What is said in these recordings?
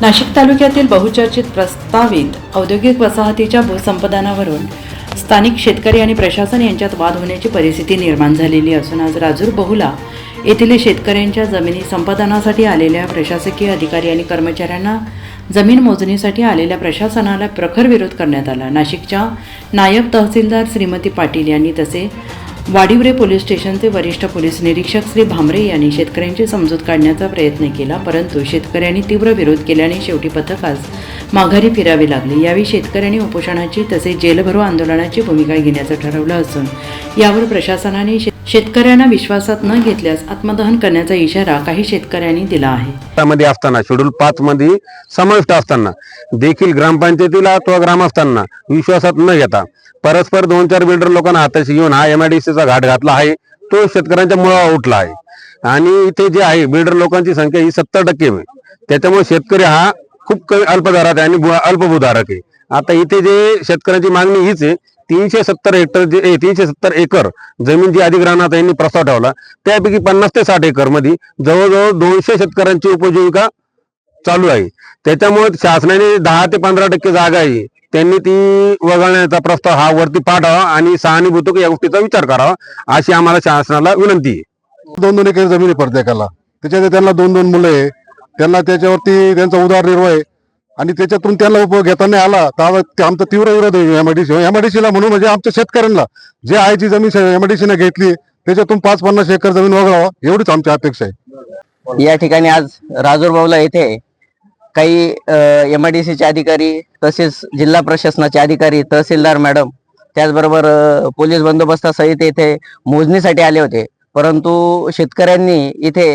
नाशिक तालुक्यातील बहुचर्चित प्रस्तावित औद्योगिक वसाहतीच्या भूसंपादनावरून स्थानिक शेतकरी आणि प्रशासन यांच्यात वाद होण्याची परिस्थिती निर्माण झालेली असून आज राजूर बहुला येथील शेतकऱ्यांच्या जमिनी संपादनासाठी आलेल्या प्रशासकीय अधिकारी आणि कर्मचाऱ्यांना जमीन मोजणीसाठी आलेल्या प्रशासनाला प्रखर विरोध करण्यात आला. नाशिकच्या नायब तहसीलदार श्रीमती पाटील यांनी तसे वाडिवरे पोलीस स्टेशनचे वरिष्ठ पोलीस निरीक्षक श्री भामरे यांनी शेतकऱ्यांची समजूत काढण्याचा प्रयत्न केला परंतु शेतकऱ्यांनी तीव्र विरोध केल्याने शेवटी पथकास माघारी फिरावे लागले. यावेळी शेतकऱ्यांनी उपोषणाची तसेच जेलभरो आंदोलनाची भूमिका घेण्याचं ठरवलं असून यावर प्रशासनाने शे- शेतकऱ्यांना विश्वासात न घेतल्यास आत्मदहन करण्याचा इशारा काही शेतकऱ्यांनी दिला आहे. मध्ये असताना शेड्यूल पाच मध्ये समाविष्ट असताना देखील ग्रामपंचायतीला अथवा ग्रामस्थांना विश्वासात न घेता परस्पर दोन चार बिल्डर लोकांना हाताशी घेऊन हा एमआयडीसीचा घाट घातला आहे. तो शेतकऱ्यांच्या मुळावर उठला आहे. आणि इथे जे आहे बिल्डर लोकांची संख्या ही सत्तर टक्के आहे. त्याच्यामुळे शेतकरी हा खूप कमी अल्पधारक आहे आणि अल्पभूधारक आहे. आता इथे जे शेतकऱ्यांची मागणी हीच आहे तीनशे सत्तर हेक्टर जे तीनशे सत्तर एकर जमीन जी अधिग्रहणात यांनी प्रस्ताव ठेवला त्यापैकी पन्नास ते साठ एकरमध्ये जवळजवळ दोनशे शेतकऱ्यांची उपजीविका चालू आहे. त्याच्यामुळे शासनाने दहा ते पंधरा टक्के जागा आहे त्यांनी ती वगळण्याचा प्रस्ताव हा वरती पाठवा आणि सहानुभूतक या गोष्टीचा विचार करावा अशी आम्हाला शासनाला विनंती आहे. दोन दोन एकर जमीन आहे प्रत्येकाला. त्याच्यात त्यांना दोन दोन मुलं आहे त्यांना त्याच्यावरती त्यांचा उदारनिर्वाह आहे. आणि त्याच्यातून त्यांना उपयोग घेता नाही आला तर आमचा तीव्र विरोध आहे एमआयडीसी एमआयडीसीला म्हणून म्हणजे आमच्या शेतकऱ्यांना जे आहे जी जमीन एमआयडीसीने घेतली त्याच्यातून पाच पन्नास एकर जमीन वगळावा एवढीच आमची अपेक्षा आहे. या ठिकाणी आज राजूरबावला येथे काही एम आय डी अधिकारी तसेच जिल्हा प्रशासनाचे अधिकारी तहसीलदार मॅडम त्याचबरोबर पोलीस बंदोबस्तासहित येथे मोजणीसाठी आले होते. परंतु शेतकऱ्यांनी इथे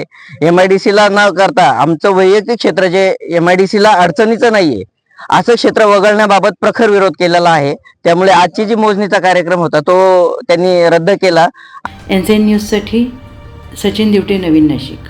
एम आय डी सीला न करता आमचं वैयक्तिक क्षेत्र जे एम आय डी सीला अडचणीचं नाहीये. असं क्षेत्र वगळण्याबाबत प्रखर विरोध केलेला आहे. त्यामुळे आजची जी मोजणीचा कार्यक्रम होता तो त्यांनी रद्द केला. एन न्यूजसाठी सचिन दिवटे नवीन नाशिक.